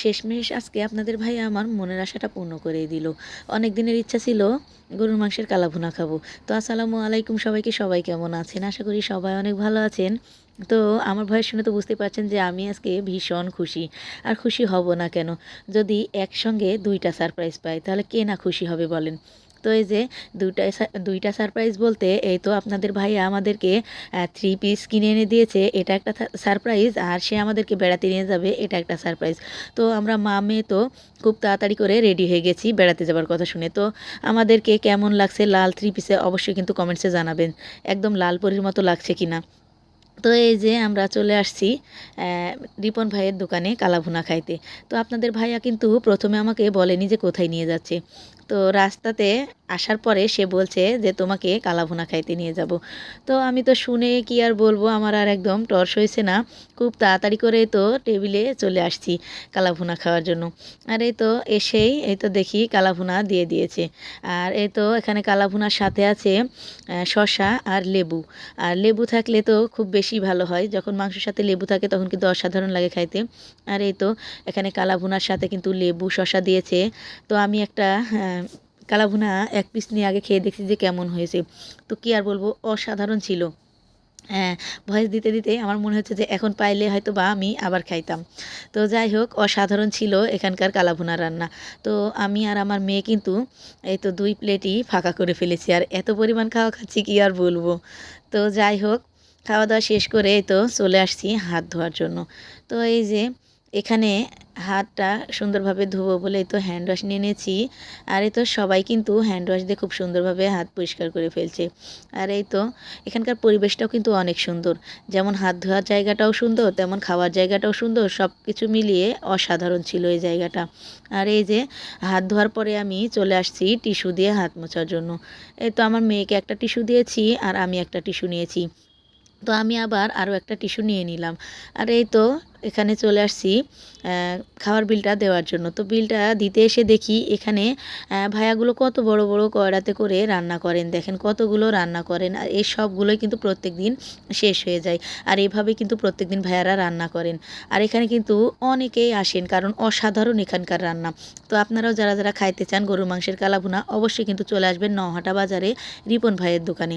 শেষমেশ আজকে আপনাদের ভাই আমার মনের আশাটা পূর্ণ করে দিল। অনেক দিনের ইচ্ছা ছিল গরুর মাংসের কালাভুনা খাব। তো আসসালামু আলাইকুম সবাইকে, সবাই কেমন আছেন? আশা করি সবাই অনেক ভালো আছেন। তো আমার ভয়ের শুনে তো বুঝতে পারছেন যে আমি আজকে ভীষণ খুশি। আর খুশি হব না কেন? যদি একসঙ্গে দুইটা সারপ্রাইজ পাই, তাহলে কে না খুশি হবে বলেন? তো এই যে দুইটা দুইটা সারপ্রাইজ বলতে এই তো আপনাদের ভাইয়া আমাদেরকে থ্রি পিস কিনে এনে দিয়েছে। এটা একটা সারপ্রাইজ আর সে আমাদেরকে বেড়াতে নিয়ে যাবে, এটা একটা সারপ্রাইজ তো আমরা মা, মেয়ে তো খুব তাড়াতাড়ি করে রেডি হয়ে গেছি বেড়াতে যাবার কথা শুনে। তো আমাদেরকে কেমন লাগছে লাল থ্রি পিসে অবশ্যই কিন্তু কমেন্টসে জানাবেন। একদম লাল পরির মতো লাগছে কি না তো এই যে আমরা চলে আসছি রিপন ভাইয়ের দোকানে কালাভুনা খাইতে। তো আপনাদের ভাইয়া কিন্তু প্রথমে আমাকে বলেনি যে কোথায় নিয়ে যাচ্ছে। তো রাস্তাতে আসার পরে সে বলছে যে, তোমাকে কালাভুনা খাইতে নিয়ে যাব। তো আমি তো শুনে কি আর বলব, আমার আর একদম টর্স হয়েছে না। খুব তাড়াতাড়ি করে তো টেবিলে চলে আসছি কালাভুনা খাওয়ার জন্য। আর এই তো এসেই এই তো দেখি কালাভুনা দিয়ে দিয়েছে। আর এই তো এখানে কালাভুনার সাথে আছে শশা আর লেবু। আর লেবু থাকলে তো খুব বেশি ভালো হয়। যখন মাংসের সাথে লেবু থাকে তখন কিন্তু অসাধারণ লাগে খাইতে। আর এই তো এখানে কালাভুনার সাথে কিন্তু লেবু শশা দিয়েছে। তো আমি একটা কালাভুনা এক পিস নিয়ে আগে খেয়ে দেখছি যে কেমন হয়েছে। তো কি আর বলব, অসাধারণ ছিল। হ্যাঁ ভয়েস দিতে দিতে আমার মনে হচ্ছে যে এখন পাইলে হয়তো বা আমি আবার খাইতাম। তো যাই হোক, অসাধারণ ছিল এখানকার কালাভুনা রান্না। তো আমি আর আমার মেয়ে কিন্তু এই তো দুই প্লেটই ফাঁকা করে ফেলেছি আর এত পরিমাণ খাওয়া খাচ্ছি কি আর বলব। তো যাই হোক, খাওয়া দাওয়া শেষ করে এই তো চলে আসছি হাত ধোয়ার জন্য। তো এই যে এখানে হাতটা সুন্দরভাবে ধোবো বলে তো হ্যান্ড ওয়াশ নিয়ে নিয়েছি। আর এই তো সবাই কিন্তু হ্যান্ড ওয়াশ দিয়ে খুব সুন্দরভাবে হাত পরিষ্কার করে ফেলছে। আর এই তো এখানকার পরিবেশটাও কিন্তু অনেক সুন্দর। যেমন হাত ধোয়ার জায়গাটাও সুন্দর, তেমন খাওয়ার জায়গাটাও সুন্দর সব কিছু মিলিয়ে অসাধারণ ছিল এই জায়গাটা। আর এই যে হাত ধোয়ার পরে আমি চলে আসছি টিস্যু দিয়ে হাত মোছার জন্য। এই তো আমার মেয়েকে একটা টিস্যু দিয়েছি আর আমি একটা টিস্যু নিয়েছি। তো আমি আবার আরও একটা টিস্যু নিয়ে নিলাম। আর এই তো এখানে চলে আসছি খাওয়ার বিলটা দেওয়ার জন্য। তো বিলটা দিতে এসে দেখি এখানে আহ, ভাইয়াগুলো কত বড় বড় কড়াতে করে রান্না করেন। দেখেন কতগুলো রান্না করেন আর এই সবগুলোই কিন্তু প্রত্যেক দিন শেষ হয়ে যায়। আর এইভাবে কিন্তু প্রত্যেক দিন ভাইয়ারা রান্না করেন। আর এখানে কিন্তু অনেকেই আসেন কারণ অসাধারণ এখানকার রান্না। তো আপনারাও যারা যারা খাইতে চান গরুর মাংসের কালাভুনা অবশ্যই কিন্তু চলে আসবেন নহাটা বাজারে রিপন ভাইয়ের দোকানে।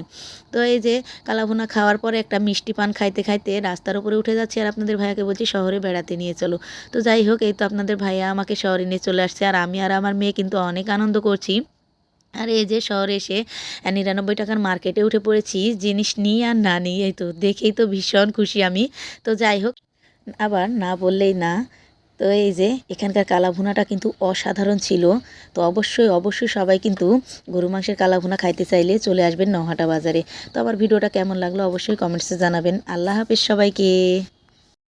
তো এই যে কালাভুনা খাওয়ার পরে একটা মিষ্টি পান খাইতে খাইতে রাস্তার উপরে উঠে যাচ্ছি আর আপনাদের ভাইয়াকে বলছি শহরে বেড়াতে নিয়ে চলো। তো যাই হোক, এই তো আপনাদের ভাইয়া আমাকে শহরে নিয়ে চলে আসছে আর আমি আর আমার মেয়ে কিন্তু অনেক আনন্দ করছি। আর এই যে শহরে এসে নিরানব্বই টাকার মার্কেটে উঠে পড়েছি, জিনিস নিই আর না নিই, এই তো দেখেই তো ভীষণ খুশি আমি। তো যাই হোক, আবার না বললেই না। তো এই যে এখানকার কালাভুনাটা কিন্তু অসাধারণ ছিল। তো অবশ্যই অবশ্যই সবাই কিন্তু গরু মাংসের কালাভুনা খাইতে চাইলে চলে আসবেন নহাটা বাজারে। তো আবার ভিডিওটা কেমন লাগল অবশ্যই কমেন্টসে জানাবেন। আল্লাহ হাফেজ সবাইকে।